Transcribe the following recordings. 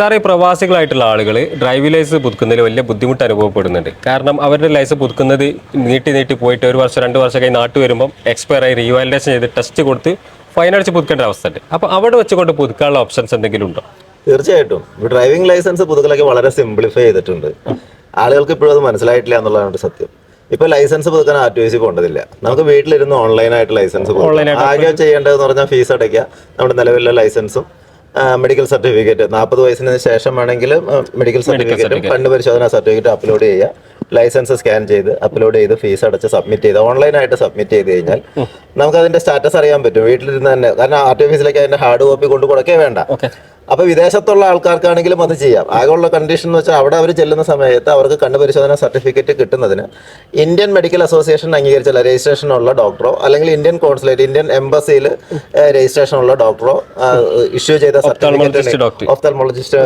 Sir ഈ പ്രവാസികളായിട്ടുള്ള ആളുകൾ driving licence പുതുക്കുന്നതിൽ വലിയ ബുദ്ധിമുട്ട് അനുഭവപ്പെടുന്നുണ്ട്. കാരണം അവരുടെ ലൈസൻസ് പുതുക്കുന്നത് നീട്ടി നീട്ടി പോയിട്ട് ഒരു വർഷം രണ്ട് വർഷം കഴിഞ്ഞ് നാട്ടിൽ വരുമ്പം എക്സ്പയർ ആയി റീവാലിഡേഷൻ ചെയ്ത് ടെസ്റ്റ് കൊടുത്ത് ഫൈൻ അടിച്ച് പുതുക്കേണ്ട അവസ്ഥ ഉണ്ട് അപ്പോൾ അവിടെ വെച്ചുകൊണ്ട് പുതുക്കാനുള്ള ഓപ്ഷൻസ് എന്തെങ്കിലും ഉണ്ടോ? തീർച്ചയായിട്ടും. ഡ്രൈവിംഗ് ലൈസൻസ് പുതുക്കലൊക്കെ വളരെ സിംപ്ലിഫൈ ചെയ്തിട്ടുണ്ട്. ആളുകൾക്ക് ഇപ്പോഴും അത് മനസ്സിലായിട്ടില്ല എന്നുള്ളതാണ് സത്യം. ഇപ്പൊ ലൈസൻസ് പുതുക്കാൻ ആർ ടി സി പോകേണ്ടതില്ല നമുക്ക് വീട്ടിലിരുന്ന് ഓൺലൈനായിട്ട് ലൈസൻസ്. ആകെ ചെയ്യേണ്ടതെന്ന് പറഞ്ഞാൽ ഫീസ് അടയ്ക്കുക. നമ്മുടെ നിലവിലുള്ള ലൈസൻസും മെഡിക്കൽ സർട്ടിഫിക്കറ്റ് നാൽപ്പത് വയസ്സിന് ശേഷം വേണമെങ്കിലും മെഡിക്കൽ സർട്ടിഫിക്കറ്റും കണ്ണ് പരിശോധന സർട്ടിഫിക്കറ്റ് അപ്ലോഡ് ചെയ്യുക. ലൈസൻസ് സ്കാൻ ചെയ്ത് അപ്ലോഡ് ചെയ്ത് ഫീസ് അടച്ച് സബ്മിറ്റ് ചെയ്ത് ഓൺലൈനായിട്ട് സബ്മിറ്റ് ചെയ്ത് കഴിഞ്ഞാൽ നമുക്ക് അതിന്റെ സ്റ്റാറ്റസ് അറിയാൻ പറ്റും. വീട്ടിലിരുന്ന് തന്നെ കാരണം ആർ ടി ഓഫീസിലേക്ക് അതിന്റെ ഹാർഡ് കോപ്പി കൊണ്ടു കൊടുക്കേ വേണ്ട അപ്പൊ വിദേശത്തുള്ള ആൾക്കാർക്കാണെങ്കിലും അത് ചെയ്യാം. ആകെയുള്ള കണ്ടീഷൻ എന്ന് വെച്ചാൽ അവിടെ അവർ ചെല്ലുന്ന സമയത്ത് അവർക്ക് കണ്ണു പരിശോധന സർട്ടിഫിക്കറ്റ് കിട്ടുന്നതിന് ഇന്ത്യൻ മെഡിക്കൽ അസോസിയേഷൻ അംഗീകരിച്ച രജിസ്ട്രേഷൻ ഉള്ള ഡോക്ടറോ അല്ലെങ്കിൽ ഇന്ത്യൻ കോൺസുലേറ്റ് ഇന്ത്യൻ എംബസിയിൽ രജിസ്ട്രേഷൻ ഉള്ള ഡോക്ടറോ ഇഷ്യൂ ചെയ്ത സർട്ടിഫിക്കറ്റ്. ഓഫ്തൽമോളജിസ്റ്റ്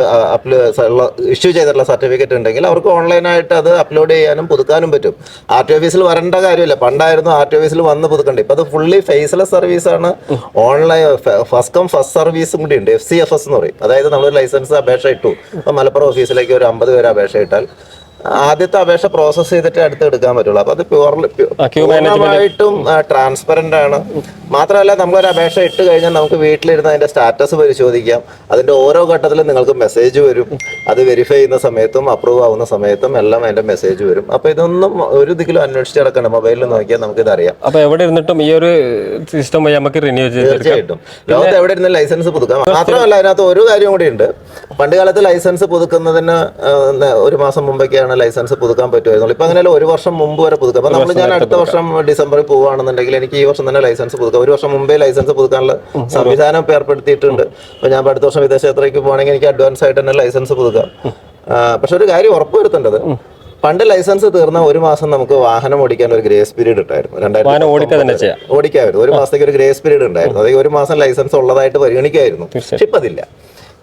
ഇഷ്യൂ ചെയ്തിട്ടുള്ള സർട്ടിഫിക്കറ്റ് ഉണ്ടെങ്കിൽ അവർക്ക് ഓൺലൈനായിട്ട് അത് അപ്ലോഡ് ചെയ്യാനും പുതുക്കാനും പറ്റും. ആർ ടി ഓഫീസിൽ വരേണ്ട കാര്യമില്ല. പണ്ടായിരുന്നു ആർ ടി ഓഫീസിൽ വന്ന് പുതുക്കണ്ടേ. ഇപ്പൊ അത് ഫുള്ളി ഫേസ്ലെസ് സർവീസ് ആണ്. ഓൺലൈൻ ഫസ്റ്റ് കം ഫസ്റ്റ് സർവീസും കൂടി ഉണ്ട്. എഫ് സി എഫ് എസ് എന്ന് പറയും. അതായത് നമ്മളൊരു ലൈസൻസ് അപേക്ഷ ഇട്ടു. അപ്പം മലപ്പുറം ഓഫീസിലേക്ക് ഒരു അമ്പത് പേര് അപേക്ഷ ഇട്ടാൽ ആദ്യത്തെ അപേക്ഷ പ്രോസസ് ചെയ്തിട്ട് അടുത്ത് എടുക്കാൻ പറ്റുള്ളൂ. അപ്പൊ അത് പൂർണമായിട്ടും ട്രാൻസ്പെറന്റ് ആണ്. മാത്രമല്ല നമ്മളൊരു അപേക്ഷ ഇട്ട് കഴിഞ്ഞാൽ നമുക്ക് വീട്ടിലിരുന്ന് അതിന്റെ സ്റ്റാറ്റസ് പരിശോധിക്കാം. അതിന്റെ ഓരോ ഘട്ടത്തിലും നിങ്ങൾക്ക് മെസ്സേജ് വരും. അത് വെരിഫൈ ചെയ്യുന്ന സമയത്തും അപ്രൂവ് ആവുന്ന സമയത്തും എല്ലാം അതിന്റെ മെസ്സേജ് വരും. അപ്പൊ ഇതൊന്നും ഒരു ദിക്കിലും അന്വേഷിച്ച് കിടക്കണം മൊബൈലിൽ നോക്കിയാൽ നമുക്ക് ഇത് അറിയാം അപ്പൊ എവിടെ ഇരുന്നിട്ടും ഈ ഒരു സിസ്റ്റം വഴി നമുക്ക് റിന്യൂ തീർച്ചയായിട്ടും. ലോകത്ത് എവിടെ ഇരുന്ന് ലൈസൻസ് പുതുക്കാം. മാത്രമല്ല അതിനകത്ത് ഒരു കാര്യം കൂടി ഉണ്ട്. പണ്ട് കാലത്ത് ലൈസൻസ് പുതുക്കുന്നതിന് ഒരു മാസം മുമ്പൊക്കെയാണ് ലൈസൻസ് പുതുക്കാൻ പറ്റുമായിരുന്നു ഇപ്പൊ അങ്ങനെയല്ല ഒരു വർഷം മുമ്പ് വരെ പുതുക്കാം. അപ്പൊ നമ്മൾ ഞാൻ അടുത്ത വർഷം ഡിസംബറിൽ പോവുകയാണെന്നുണ്ടെങ്കിൽ എനിക്ക് ഈ വർഷം തന്നെ ലൈസൻസ് പുതുക്കാം. ഒരു വർഷം മുമ്പേ ലൈസൻസ് പുതുക്കാനുള്ള സംവിധാനം ഏർപ്പെടുത്തിയിട്ടുണ്ട്. അപ്പൊ ഞാൻ അടുത്ത വർഷം വിദേശയാത്രയ്ക്ക് പോകണമെങ്കിൽ എനിക്ക് അഡ്വാൻസ് ആയിട്ട് തന്നെ ലൈസൻസ് പുതുക്കാം. പക്ഷെ ഒരു കാര്യം ഉറപ്പുവരുത്തേണ്ടത് പണ്ട് ലൈസൻസ് തീർന്ന ഒരു മാസം നമുക്ക് വാഹനം ഓടിക്കാൻ ഒരു ഗ്രേസ് പീരീഡ് ഉണ്ടായിരുന്നു. രണ്ടായിരത്തി ഓടിക്കാമായിരുന്നു. ഒരു മാസത്തേക്ക് ഒരു ഗ്രേസ് പീരീഡ് ഉണ്ടായിരുന്നു. അതായത് ഒരു മാസം ലൈസൻസ് ഉള്ളതായിട്ട് പരിഗണിക്കായിരുന്നു. പക്ഷെ ഇപ്പൊ അതില്ല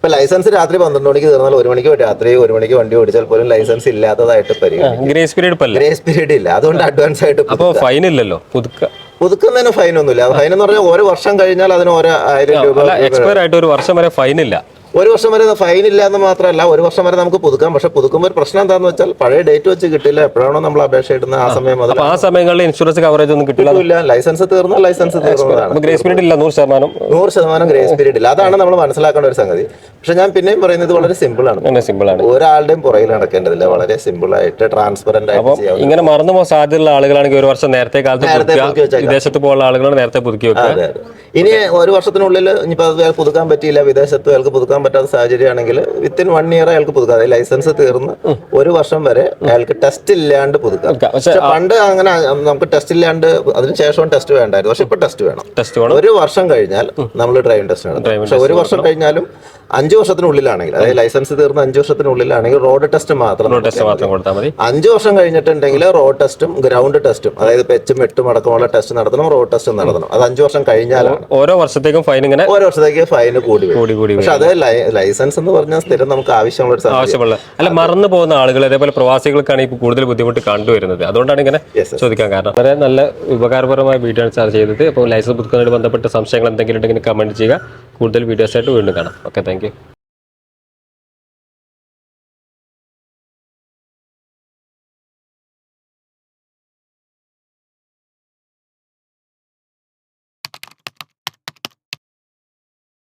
ഇപ്പൊ ലൈസൻസ് രാത്രി പന്ത്രണ്ട് മണിക്ക് തീർന്നാൽ ഒരു മണിക്ക് രാത്രി ഒരു മണിക്ക് വണ്ടി ഓടിച്ചാൽ പോലും ലൈസൻസ് ഇല്ലാത്തതായിട്ട് പരിഗണിക്കും. ഗ്രേസ് പീരീഡ് ഗ്രേസ് പീരീഡ് ഇല്ല. അതുകൊണ്ട് അഡ്വാൻസ് ആയിട്ട് ഫൈൻ ഇല്ലല്ലോ? പുതുക്ക പുതുക്കുന്നതിന് ഫൈൻ ഒന്നുമില്ല. ഫൈൻ എന്ന് പറഞ്ഞാൽ ഓരോ വർഷം കഴിഞ്ഞാൽ അതിന് ഓരോ ആയിരം രൂപ എക്സ്പയർ ആയിട്ട് ഒരു വർഷം വരെ ഫൈൻ ഇല്ല. ഒരു വർഷം വരെ ഫൈൻ ഇല്ല എന്ന് മാത്രമല്ല ഒരു വർഷം വരെ നമുക്ക് പുതുക്കാം. പക്ഷെ പുതുക്കുമ്പോൾ ഒരു പ്രശ്നം എന്താണെന്ന് വെച്ചാൽ പഴയ ഡേറ്റ് വെച്ച് കിട്ടില്ല എപ്പോഴാണോ നമ്മൾ അപേക്ഷ ഇടുന്നത് ആ സമയം മുതൽ. ആ സമയങ്ങളിൽ ഇൻഷുറൻസ് കവറേജ് ഒന്നും കിട്ടില്ല. ലൈസൻസ് തീർന്ന ലൈസൻസ് തീർന്നതാണ് ഗ്രേസ് പീരീഡ് ഇല്ല നൂറ് ശതമാനം. നൂറ് ശതമാനം ഗ്രേസ് പീരീഡ് ഇല്ല. അതാണ് നമ്മൾ മനസ്സിലാക്കേണ്ട ഒരു സംഗതി. പക്ഷെ ഞാൻ പിന്നെയും പറയുന്നത് വളരെ സിമ്പിൾ ആണ്. സിമ്പിൾ ആണ്. ഒരാളുടെയും പുറകിൽ നടക്കേണ്ടതില്ല. വളരെ സിമ്പിൾ ആയിട്ട് ട്രാൻസ്പെറന്റ് ആയിട്ട് ഇങ്ങനെ മറന്നു പോകാൻ സാധ്യതയുള്ള ആളുകളാണെങ്കിൽ ഒരു വർഷം നേരത്തെ കാലത്ത്. വിദേശത്ത് പോകുന്ന ആളുകളാണ് നേരത്തെ പുതുക്കി വെക്കുക. ഇനി ഒരു വർഷത്തിനുള്ളിൽ ഇനിയിപ്പോൾ അത് അയാൾക്ക് പുതുക്കാൻ പറ്റിയില്ല വിദേശത്ത് അയാൾക്ക് പുതുക്കാൻ പറ്റാത്ത സാഹചര്യമാണെങ്കിൽ വിത്തിൻ വൺ ഇയർ അയാൾക്ക് പുതുക്കാം. അതായത് ലൈസൻസ് തീർന്ന് ഒരു വർഷം വരെ അയാൾക്ക് ടെസ്റ്റ് ഇല്ലാണ്ട് പുതുക്കാം. പക്ഷെ പണ്ട് അങ്ങനെ നമുക്ക് ടെസ്റ്റ് ഇല്ലാണ്ട് അതിനുശേഷം ടെസ്റ്റ് വേണ്ടായിരുന്നു. പക്ഷെ ഇപ്പൊ ടെസ്റ്റ് വേണം. ടെസ്റ്റ് വേണം. ഒരു വർഷം കഴിഞ്ഞാൽ നമ്മൾ ഡ്രൈവിംഗ് ടെസ്റ്റ് വേണം. പക്ഷെ ഒരു വർഷം കഴിഞ്ഞാലും അഞ്ച് വർഷത്തിനുള്ളിലാണെങ്കിൽ അതായത് ലൈസൻസ് തീർന്ന അഞ്ചു വർഷത്തിനുള്ളിലാണെങ്കിൽ റോഡ് ടെസ്റ്റ് മാത്രം അഞ്ചു മാത്രം കൊടുത്താൽ മതി. അഞ്ച് വർഷം കഴിഞ്ഞിട്ടുണ്ടെങ്കിൽ റോഡ് ടെസ്റ്റും ഗ്രൗണ്ട് ടെസ്റ്റും അതായത് പെച്ചും എട്ടും അടക്കമുള്ള ടെസ്റ്റ് നടത്തണം റോഡ് ടെസ്റ്റും നടത്തണം. അത് അഞ്ചു വർഷം കഴിഞ്ഞാലാണ്. ഓരോ വർഷത്തേക്കും ഫൈൻ ഇങ്ങനെ ഓരോ വർഷത്തേക്ക് ഫൈൻ കൂടി കൂടി കൂടി പക്ഷെ അത് ലൈസൻസ് എന്ന് പറഞ്ഞാൽ സ്ഥിരം നമുക്ക് ആവശ്യമുള്ള ഒരു ആവശ്യമുള്ള. അല്ല മറന്നു പോകുന്ന ആളുകൾ അതേപോലെ പ്രവാസികൾക്കാണ് ഇപ്പോൾ കൂടുതൽ ബുദ്ധിമുട്ട് കണ്ടുവരുന്നത്. അതുകൊണ്ടാണ് ഇങ്ങനെ. ചോദിക്കാൻ കാരണം. വളരെ നല്ല ഉപകാരപരമായ വീഡിയോ ആണ് സാർ ചെയ്തത്. അപ്പോൾ ലൈസൻസ് പുതുക്കുന്നതിന് ബന്ധപ്പെട്ട സംശയങ്ങൾ എന്തെങ്കിലും ഉണ്ടെങ്കിൽ കമന്റ് ചെയ്യുക. കൂടുതൽ വീഡിയോസ് ആയിട്ട് വീണ്ടും കാണാം. Okay thank thank you.